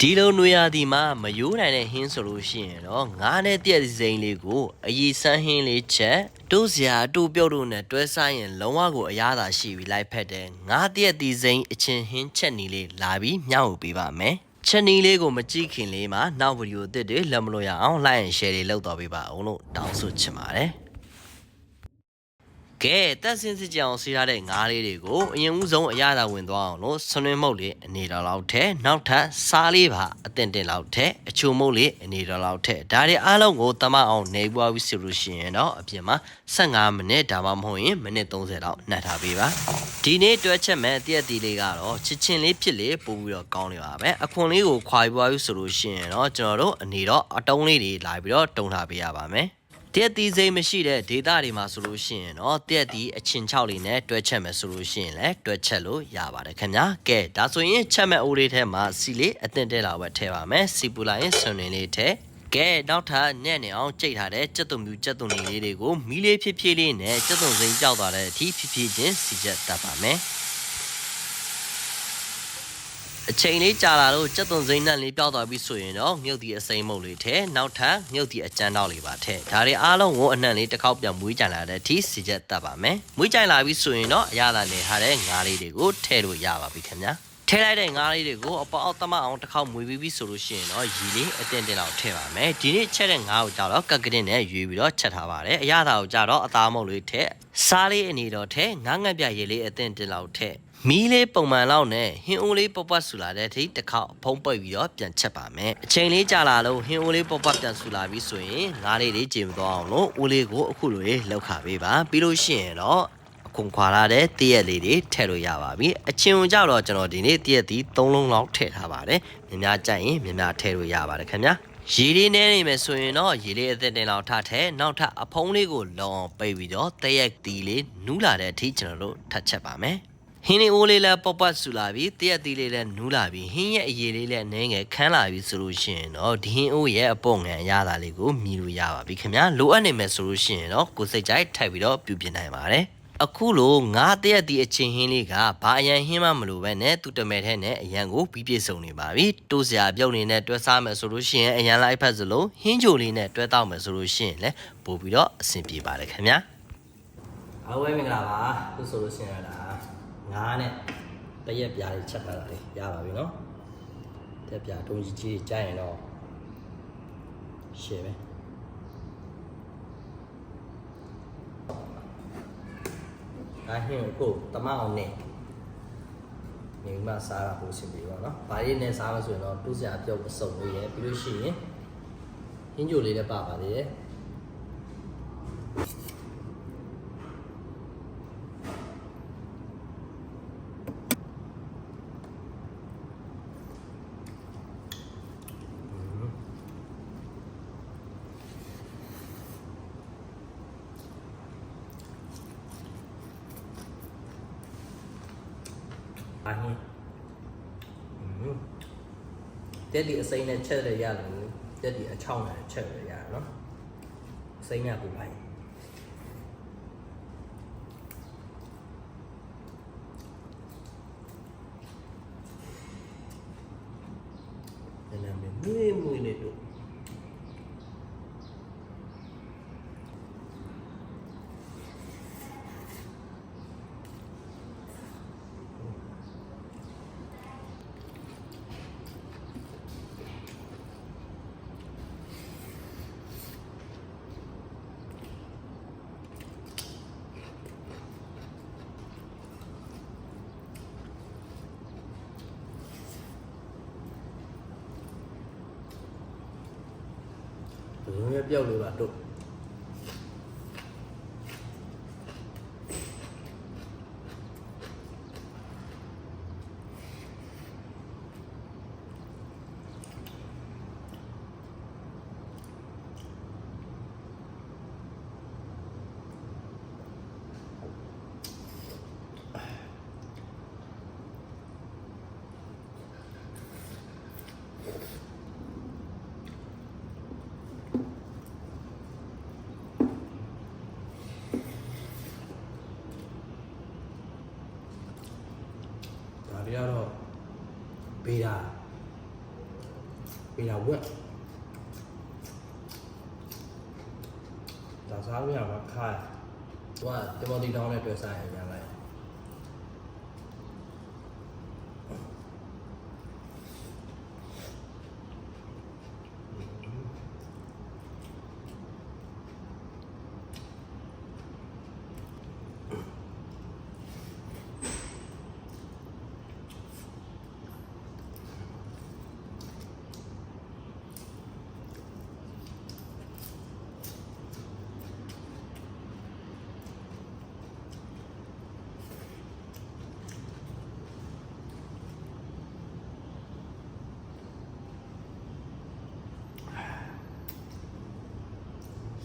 ဒီလိုနွေရာသီမှာမယိုးနိုင်တဲ့ဟင်းဆိုလို့ရှိရင်တော့ငါးနဲ့တည့်စိမ့်လေးကိုအရီစမ်းဟင်းလေးချက်တို့စရာတို့ပြုတ်တို့နဲ့တွဲစားရင်လုံးဝကိုအရသာရှိပြီးလိုက်ဖက်တယ်ငါးတည့်ဒီစိမ့်အချင်းဟင်းချက်နီလေးလာပြီးမျှဝေပေးပါမယ်ချက်နီလေးကိုမကြည့်ခင်လေးမှာနောက်ဗီဒီယိုအသစ်တွေလက်မလို့ရအောင် like and share လေးလုပ်တော်ပေးပါအောင်လို့တောင်းဆိုချင်ပါတယ် ကဲတက်စင်းစစ်ကြအောင်စီးထားတဲ့ငါးလေးတွေကိုအရင်ဦးဆုံးအရသာဝင်သွားအောင်လို့ဆွနွင်းမုတ်လေးအနေတော်လောက်ထဲနောက်ထပ်စားလေးပါအတင်တင်လောက်ထဲအချိုမုတ်လေးအနေတော်လောက်ထဲဒါတွေအားလုံးကိုတမအောင်နေပွားပြီးဆိုလို့ရှိရင်တော့အပြင်မှာ15မိနစ်ဒါမှမဟုတ်ရင်မိနစ်30လောက်နှက်ထားပေးပါဒီနေ့တွဲချက်မဲ့တရက်တီလေးကတော့ချစ်ချင်းလေးဖြစ်လေပို့ပြီးတော့ကောင်းနေပါပဲအခွန်လေးကိုခွာပြီးပွားပြီးဆိုလို့ရှိရင်တော့ကျွန်တော်တို့အနေတော့အတုံးလေးတွေလာပြီးတော့တုံထားပေးရပါမယ် တက်တီစိမ့်မရှိတဲ့ဒေတာတွေမှာဆိုလို့ရှိရင်တော့တက်တီအချင်း6လေးနဲ့တွဲချက်မယ်ဆိုလို့ရှိရင်လည်းတွဲချက်လို့ရပါတယ်ခင်ဗျာကဲဒါဆိုရင်ချက်မဲ့အိုးလေးထဲမှာစီလေးအတင်တဲလာပဲထည့်ပါမယ်စီပူလာရင်ဆွန်နေလေးထည့်ကဲနောက်ထပ်ညံ့နေအောင်ကြိတ်ထားတဲ့ကြက်သွန်မြူကြက်သွန်လေးတွေကိုမီးလေးဖြည်းဖြည်းလေးနဲ့ကြက်သွန်စိမ့်ကြောက်သွားတဲ့အထိဖြည်းဖြည်းချင်းစီချက်တတ်ပါမယ် အချိန်လေးကြာလာလို့ကြက်သွန်စိမ့်နှံလေးပျောက်သွားပြီဆိုရင်တော့မြုပ်ဒီအစိမ့်မုတ်လေးထဲနောက်ထပ်မြုပ်ဒီအကျန်းတော့လေးပါထဲဒါတွေအားလုံးကိုအနှံလေးတစ်ခေါက်ပြန်မွေးကြလာတဲ့အထိစီချက်တတ်ပါမယ်မွေးကြလာပြီဆိုရင်တော့အရသာနေထားတဲ့ငါးလေးတွေကိုထည့်လို့ရပါပြီခင်ဗျာထဲလိုက်တဲ့ငါးလေးတွေကိုအပေါက်တမအောင်တစ်ခေါက်မွေးပြီးပြီဆိုလို့ရှိရင်တော့ရီလေးအတင်တင်လောက်ထည့်ပါမယ်ဒီနေ့ချက်တဲ့ငါးကိုကြတော့ကက်ကရင်းနဲ့ရွေးပြီးတော့ချက်ထားပါတယ်အရသာကိုကြတော့အသားမုတ်လေးထည့်စားလေးအနေတော့ထည့်ငါးငတ်ပြရေလေးအတင်တင်လောက်ထည့် မီးလေးပုံမှန်လောက်နဲ့ဟင်းအိုးလေးပပဆူလာတဲ့အထိတစ်ခေါက်ဖုံးပိတ်ပြီးတော့ပြန်ချက်ပါမယ်အချိန်လေးကြာလာလို့ဟင်းအိုးလေးပပပြန်ဆူလာပြီဆိုရင်ငါးလေးလေးချိန်မသွားအောင်လို့အိုးလေးကိုအခုလိုလေးလောက်ခပေးပါပြီးလို့ရှိရင်တော့အခွန်ခွာလာတဲ့တရက်လေးတွေထည့်လို့ရပါပြီအချင်းဝင်ကြတော့ကျွန်တော်ဒီနေ့တရက်ဒီ3လုံးလောက်ထည့်ထားပါတယ်မြင်များကြိုက်ရင်မြင်များထည့်လို့ရပါတယ်ခင်ဗျာရေလေးနဲနေမယ်ဆိုရင်တော့ရေလေးအသက်တင်လောက်ထထည့်နောက်ထပ်အဖုံးလေးကိုလောအောင်ပိတ်ပြီးတော့တရက်တီလေးနူးလာတဲ့အထိကျွန်တော်တို့ထပ်ချက်ပါမယ် ဟင်းလေးအိုးလေးလည်းပေါက်ပတ်ဆူလာပြီးတရက်တီလေးလည်းနူးလာပြီးဟင်းရဲ့အရည်လေးလည်းနည်းငယ်ခန်းလာပြီးဆိုလို့ရှိရင်တော့ဒီဟင်းအိုးရဲ့အပုံငံအရသာလေးကိုမြည်လို့ရပါပြီခင်ဗျာလိုအပ်နေမယ်ဆိုလို့ရှိရင်တော့ကိုယ်စိတ်ကြိုက်ထိုက်ပြီးတော့ပြုပြင်နိုင်ပါတယ်အခုလိုငါးတရက်ဒီအချင်းဟင်းလေးကဘာအရန်ဟင်းမှမလို့ပဲနဲ့သူတမဲထဲနဲ့အရန်ကိုပြီးပြည့်စုံနေပါပြီတိုးစရာပြုတ်နေနဲ့တွဲစားမယ်ဆိုလို့ရှိရင်အရန်လိုက်ဖက်စလို့ဟင်းချိုလေးနဲ့တွဲတောက်မယ်ဆိုလို့ရှိရင်လည်းပို့ပြီးတော့အဆင်ပြေပါတယ်ခင်ဗျာအားဝဲမင်္ဂလာပါသူဆိုလို့ရှိရင်ဒါ ငါးနဲ့တရက်ပြားလေးချက်ထားတာလေးရပါပြီနော်တက်ပြားတုံးကြီးကြီးကြားရင်တော့ရှယ်ပဲအားဟင်းကိုတမအောင်နဲ့နေမှစားတာပို့ရှင်ပြီပေါ့နော်။ဘာလေးနဲ့စားလို့ဆိုရင်တော့တူးစရာပြုတ်အစုံလေးရယ်ပြီးလို့ရှိရင်ဟင်းကြိုလေးလည်းပါပါသေး တယ်။အဟင်းတက်ဒီအစိမ်းနဲ့ချက်ရရတယ်တက်ဒီအချောင်းနဲ့ချက်ရရတယ်နော်အစိမ်းနဲ့ပူလိုက်အဲ့ဒါမျိုးမွေးမွေးလေးတို့ Nguyên 多 ဘယ်လိုမျိုးပြောက်လို့ပါတို့ဒါတွေကတော့ဘေးတာပေးတာဝက်ဒါစားလို့ရမှာခါသူကတင်မော်တီတောင်းနဲ့တွေ့စားရင်ညာလိုက်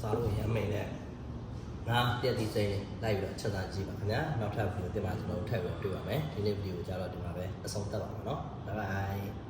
စားလို့ရမယ်နဲ့ငါပြက်ဒီစိမ့်လေးလိုက်ပြီးတော့ချက်သားကြည့်ပါခင်ဗျာနောက်ထပ်ဗီဒီယိုတင်မှာကျွန်တော်တို့ထပ်ပြီးတွေ့ပါမယ်ဒီနေ့ဗီဒီယိုကြတော့ဒီမှာပဲအဆုံးသတ်ပါမယ်เนาะဘိုင်ဘိုင်